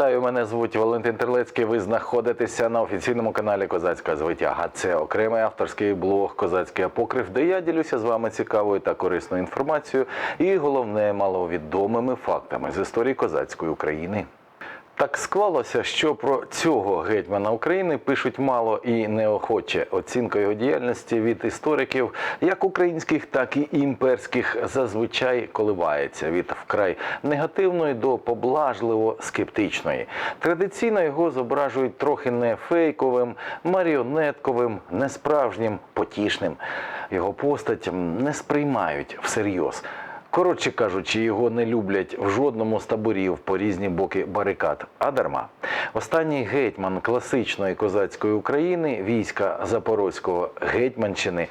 Вітаю, мене звуть Валентин Терлецький. Ви знаходитеся на офіційному каналі Козацька Звитяга. Це окремий авторський блог Козацький Апокрив, де я ділюся з вами цікавою та корисною інформацією і головне маловідомими фактами з історії козацької України. Так склалося, що про цього гетьмана України пишуть мало і неохоче. Оцінка його діяльності від істориків, як українських, так і імперських, зазвичай коливається від вкрай негативної до поблажливо скептичної. Традиційно його зображують трохи не фейковим, маріонетковим, несправжнім, потішним. Його постать не сприймають всерйоз. Коротше кажучи, його не люблять в жодному з таборів по різні боки барикад, а дарма. Останній гетьман класичної козацької України, війська Запорозького гетьманщини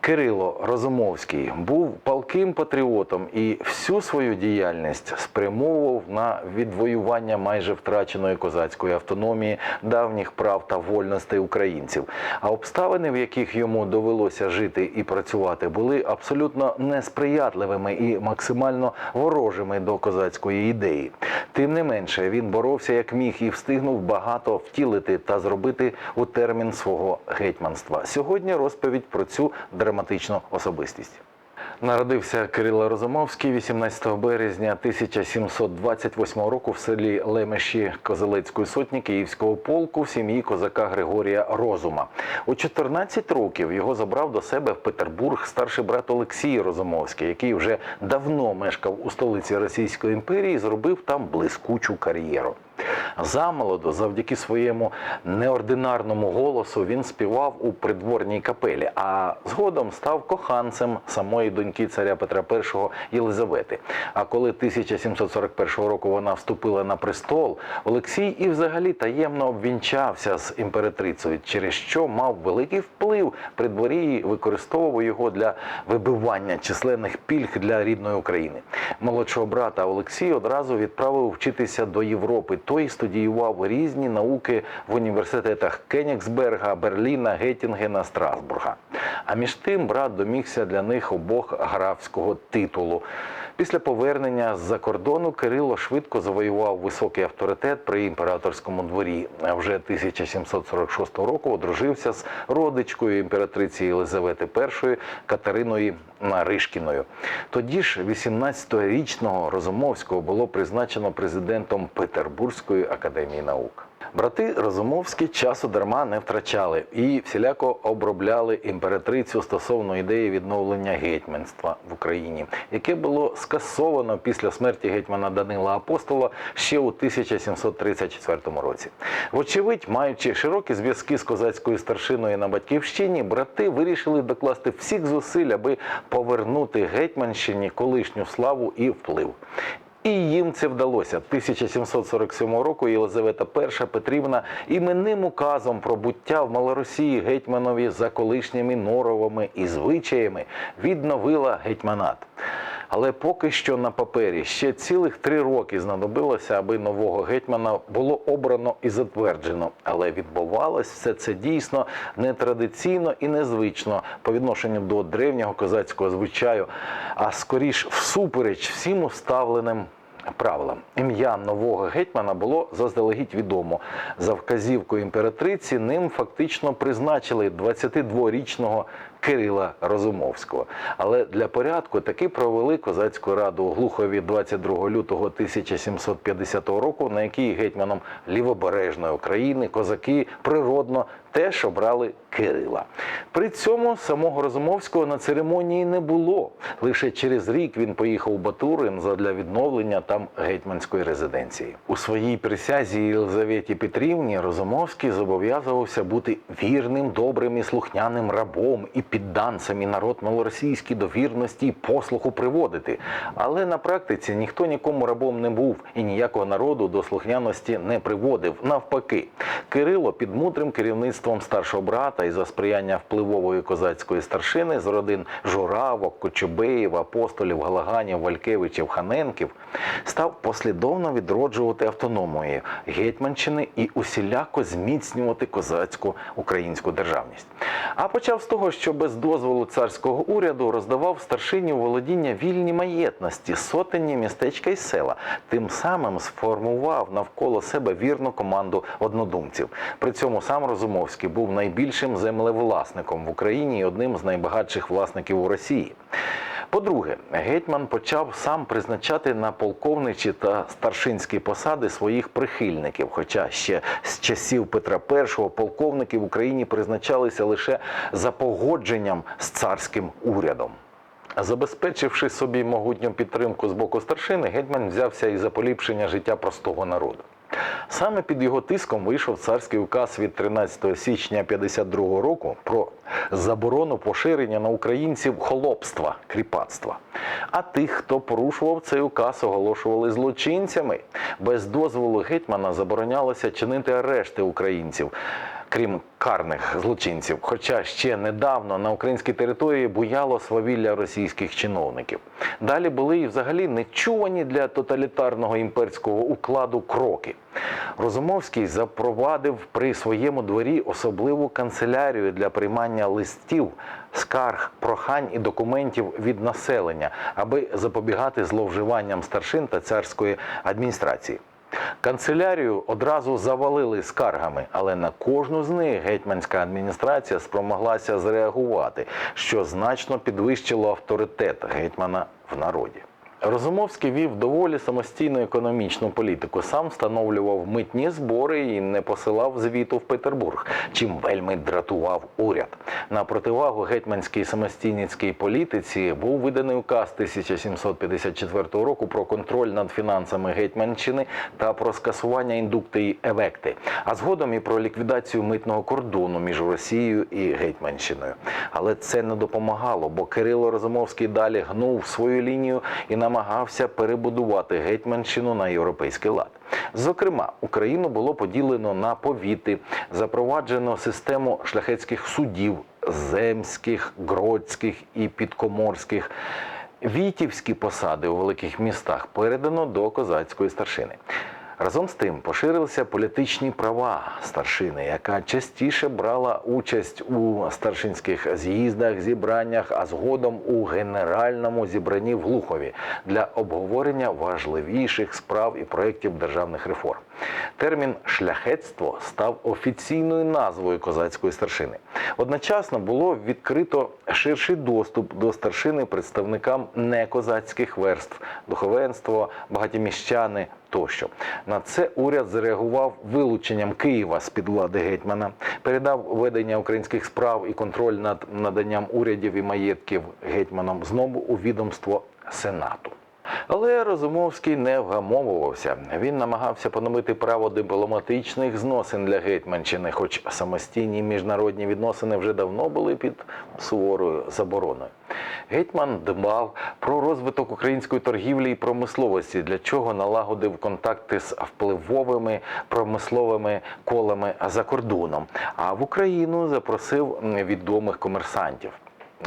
Кирило Розумовський був палким патріотом і всю свою діяльність спрямовував на відвоювання майже втраченої козацької автономії, давніх прав та вольностей українців. А обставини, в яких йому довелося жити і працювати, були абсолютно несприятливими і максимально ворожими до козацької ідеї. Тим не менше, він боровся як міг і встигнув багато втілити та зробити у термін свого гетьманства. Сьогодні розповідь про цю драматичну особистість. Народився Кирило Розумовський 18 березня 1728 року в селі Лемеші Козелецької сотні Київського полку в сім'ї козака Григорія Розума. У 14 років його забрав до себе в Петербург старший брат Олексій Розумовський, який вже давно мешкав у столиці Російської імперії і зробив там блискучу кар'єру. Замолоду, завдяки своєму неординарному голосу, він співав у придворній капелі, а згодом став коханцем самої доньки царя Петра І Єлизавети. А коли 1741 року вона вступила на престол, Олексій і взагалі таємно обвінчався з імператрицею, через що мав великий вплив при дворі і використовував його для вибивання численних пільг для рідної України. Молодшого брата Олексій одразу відправив вчитися до Європи. Той студіював різні науки в університетах Кенігсберга, Берліна, Геттінгена, Страсбурга. А між тим брат домігся для них обох графського титулу. Після повернення з-за кордону Кирило швидко завоював високий авторитет при імператорському дворі. А вже 1746 року одружився з родичкою імператриці Єлизавети І Катериною Наришкіною. Тоді ж 18-річного Розумовського було призначено президентом Петербурзької академії наук. Брати Розумовські часу дарма не втрачали і всіляко обробляли імператрицю стосовно ідеї відновлення гетьманства в Україні, яке було скасовано після смерті гетьмана Данила Апостола ще у 1734 році. Вочевидь, маючи широкі зв'язки з козацькою старшиною на батьківщині, брати вирішили докласти всіх зусиль, аби повернути гетьманщині колишню славу і вплив. І їм це вдалося. 1747 року Єлизавета І Петрівна іменним указом про буття в Малоросії гетьманові за колишніми норовами і звичаями відновила гетьманат. Але поки що на папері ще цілих три роки знадобилося, аби нового гетьмана було обрано і затверджено. Але відбувалось все це дійсно нетрадиційно і незвично по відношенню до древнього козацького звичаю, а скоріш всупереч всім уставленим правилам. Ім'я нового гетьмана було заздалегідь відомо. За вказівкою імператриці ним фактично призначили 22-річного Кирила Розумовського. Але для порядку таки провели козацьку раду у Глухові 22 лютого 1750 року, на якій гетьманом лівобережної України козаки природно теж обрали Кирила. При цьому самого Розумовського на церемонії не було. Лише через рік він поїхав у Батурин задля відновлення там гетьманської резиденції. У своїй присязі Єлизаветі Петрівні Розумовський зобов'язувався бути вірним, добрим і слухняним рабом і підданцем, і народ малоросійський до вірності і послуху приводити. Але на практиці ніхто нікому рабом не був і ніякого народу до слухняності не приводив. Навпаки, Кирило під мудрим керівництвом старшого брата і за сприяння впливової козацької старшини з родин Журавок, Кочубеїв, апостолів, Галаганів, Валькевичів, Ханенків став послідовно відроджувати автономію Гетьманщини і усіляко зміцнювати козацьку українську державність. А почав з того, що без дозволу царського уряду роздавав старшині володіння вільні маєтності, сотені містечка і села. Тим самим сформував навколо себе вірну команду однодумців. При цьому сам Розумовський був найбільшим землевласником в Україні і одним з найбагатших власників у Росії. По-друге, гетьман почав сам призначати на полковничі та старшинські посади своїх прихильників. Хоча ще з часів Петра І полковники в Україні призначалися лише за погодженням з царським урядом. Забезпечивши собі могутню підтримку з боку старшини, гетьман взявся і за поліпшення життя простого народу. Саме під його тиском вийшов царський указ від 13 січня 52 року про заборону поширення на українців холопства, кріпацтва. А тих, хто порушував цей указ, оголошували злочинцями. Без дозволу гетьмана заборонялося чинити арешти українців. Крім карних злочинців, хоча ще недавно на українській території буяло свавілля російських чиновників. Далі були і взагалі нечувані для тоталітарного імперського укладу кроки. Розумовський запровадив при своєму дворі особливу канцелярію для приймання листів, скарг, прохань і документів від населення, аби запобігати зловживанням старшин та царської адміністрації. Канцелярію одразу завалили скаргами, але на кожну з них гетьманська адміністрація спромоглася зреагувати, що значно підвищило авторитет гетьмана в народі. Розумовський вів доволі самостійну економічну політику. Сам встановлював митні збори і не посилав звіту в Петербург, чим вельми дратував уряд. На противагу гетьманській самостійницькій політиці був виданий указ 1754 року про контроль над фінансами Гетьманщини та про скасування індукти і евекти, а згодом і про ліквідацію митного кордону між Росією і Гетьманщиною. Але це не допомагало, бо Кирило Розумовський далі гнув свою лінію і намагався перебудувати Гетьманщину на європейський лад. Зокрема, Україну було поділено на повіти, запроваджено систему шляхетських судів, земських, гродських і підкоморських. Вітівські посади у великих містах передано до козацької старшини. Разом з тим поширилися політичні права старшини, яка частіше брала участь у старшинських з'їздах, зібраннях, а згодом у генеральному зібранні в Глухові для обговорення важливіших справ і проєктів державних реформ. Термін шляхетство став офіційною назвою козацької старшини. Одночасно було відкрито ширший доступ до старшини представникам некозацьких верств, духовенство, багатіміщани тощо. На це уряд зреагував вилученням Києва з під влади гетьмана, передав ведення українських справ і контроль над наданням урядів і маєтків гетьманом знову у відомство Сенату. Але Розумовський не вгамовувався. Він намагався поновити право дипломатичних зносин для Гетьманщини, хоч самостійні міжнародні відносини вже давно були під суворою забороною. Гетьман дбав про розвиток української торгівлі і промисловості, для чого налагодив контакти з впливовими промисловими колами за кордоном. А в Україну запросив відомих комерсантів.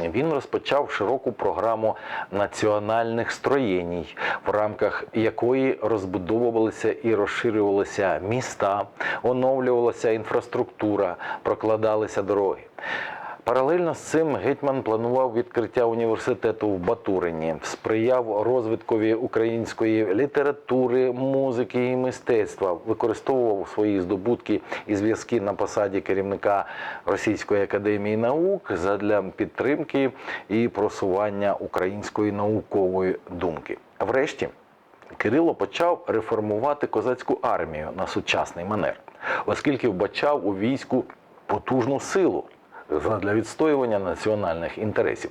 Він розпочав широку програму національних строєній, в рамках якої розбудовувалися і розширювалися міста, оновлювалася інфраструктура, прокладалися дороги. Паралельно з цим гетьман планував відкриття університету в Батурині, сприяв розвиткові української літератури, музики і мистецтва, використовував свої здобутки і зв'язки на посаді керівника Російської академії наук задля підтримки і просування української наукової думки. Врешті Кирило почав реформувати козацьку армію на сучасний манер, оскільки вбачав у війську потужну силу для відстоювання національних інтересів.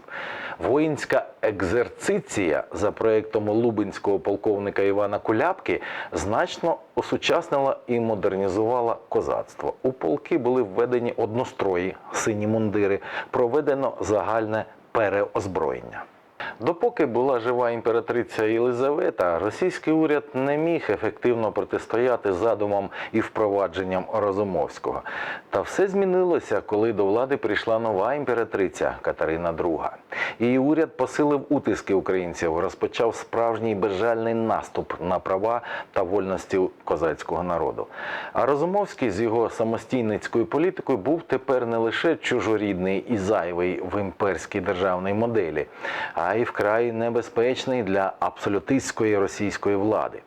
Воїнська екзерциція за проєктом лубенського полковника Івана Куляпки значно осучаснила і модернізувала козацтво. У полки були введені однострої, сині мундири, проведено загальне переозброєння. Допоки була жива імператриця Єлизавета, російський уряд не міг ефективно протистояти задумам і впровадженням Розумовського. Та все змінилося, коли до влади прийшла нова імператриця Катерина II. Її уряд посилив утиски українців, розпочав справжній безжальний наступ на права та вольності козацького народу. А Розумовський з його самостійницькою політикою був тепер не лише чужорідний і зайвий в імперській державній моделі, а й вкрай небезпечний для абсолютистської російської влади.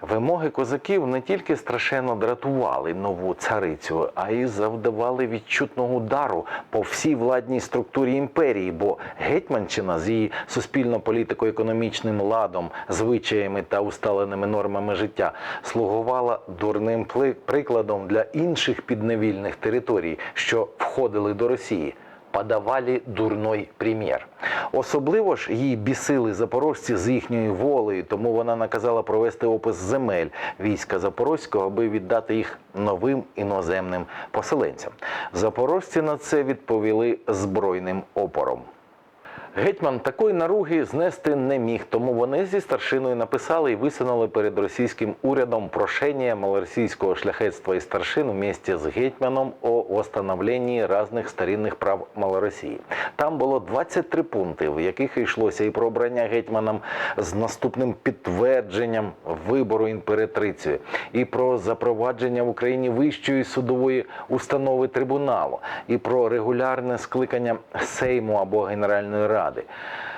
Вимоги козаків не тільки страшенно дратували нову царицю, а й завдавали відчутного удару по всій владній структурі імперії, бо гетьманщина з її суспільно-політико-економічним ладом, звичаями та усталеними нормами життя слугувала дурним прикладом для інших підневільних територій, що входили до Росії подавали дурной примір. Особливо ж її бісили запорожці з їхньою волею, тому вона наказала провести опис земель війська Запорозького, аби віддати їх новим іноземним поселенцям. Запорожці на це відповіли збройним опором. Гетьман такої наруги знести не міг, тому вони зі старшиною написали і висунули перед російським урядом прошення малоросійського шляхетства і старшин вместе з гетьманом о восстановленні різних старинних прав Малоросії. Там було 23 пункти, в яких йшлося і про обрання гетьманом з наступним підтвердженням вибору імператриці, і про запровадження в Україні вищої судової установи трибуналу, і про регулярне скликання Сейму або Генеральної Ради.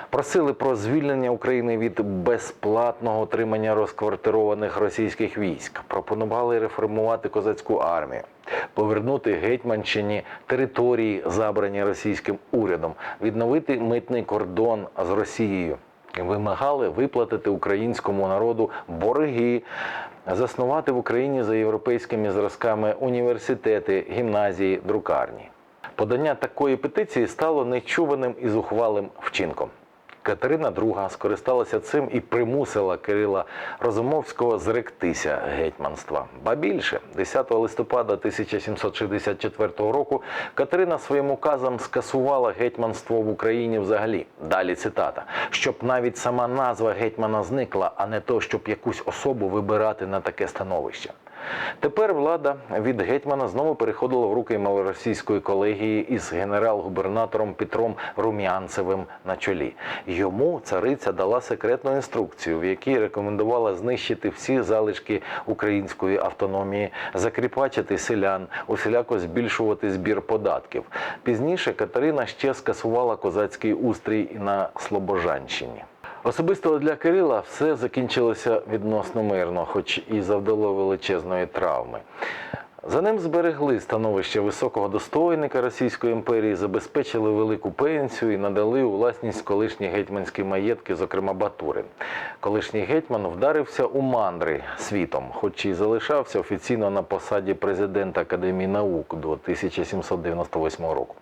Просили про звільнення України від безплатного отримання розквартированих російських військ. Пропонували реформувати козацьку армію, повернути гетьманщині території, забрані російським урядом, відновити митний кордон з Росією. Вимагали виплатити українському народу борги, заснувати в Україні за європейськими зразками університети, гімназії, друкарні. Подання такої петиції стало нечуваним і зухвалим вчинком. Катерина II скористалася цим і примусила Кирила Розумовського зректися гетьманства. Ба більше, 10 листопада 1764 року Катерина своїм указом скасувала гетьманство в Україні взагалі. Далі цитата: щоб навіть сама назва гетьмана зникла, а не то, щоб якусь особу вибирати на таке становище. Тепер влада від гетьмана знову переходила в руки малоросійської колегії із генерал-губернатором Петром Рум'янцевим на чолі. Йому цариця дала секретну інструкцію, в якій рекомендувала знищити всі залишки української автономії, закріпачити селян, усіляко збільшувати збір податків. Пізніше Катерина ще скасувала козацький устрій на Слобожанщині. Особисто для Кирила все закінчилося відносно мирно, хоч і завдало величезної травми. За ним зберегли становище високого достойника Російської імперії, забезпечили велику пенсію і надали у власність колишні гетьманські маєтки, зокрема Батурин. Колишній гетьман вдарився у мандри світом, хоч і залишався офіційно на посаді президента Академії наук до 1798 року.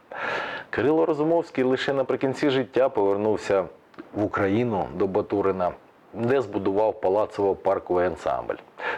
Кирило Розумовський лише наприкінці життя повернувся в Україну до Батурина, де збудував палацово-парковий ансамбль.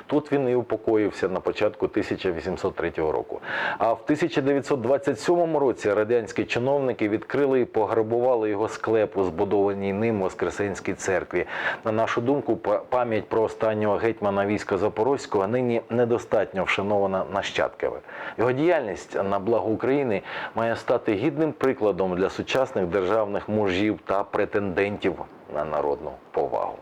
Тут він і упокоївся на початку 1803 року. А в 1927 році радянські чиновники відкрили і пограбували його склеп у збудованій ним Воскресенській церкві. На нашу думку, пам'ять про останнього гетьмана війська Запорозького нині недостатньо вшанована нащадками. Його діяльність на благо України має стати гідним прикладом для сучасних державних мужів та претендентів на народну повагу.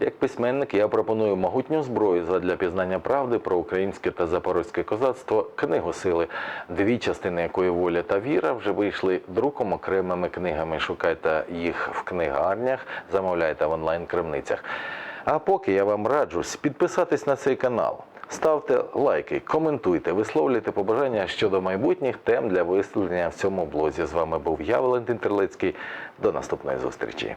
Як письменник я пропоную могутню зброю задля пізнання правди про українське та запорозьке козацтво книгу сили, дві частини якої воля та віра вже вийшли друком окремими книгами. Шукайте їх в книгарнях, замовляйте в онлайн-крамницях. А поки я вам раджу підписатись на цей канал. Ставте лайки, коментуйте, висловлюйте побажання щодо майбутніх тем для висвітлення в цьому блозі. З вами був я, Валентин Терлецький. До наступної зустрічі.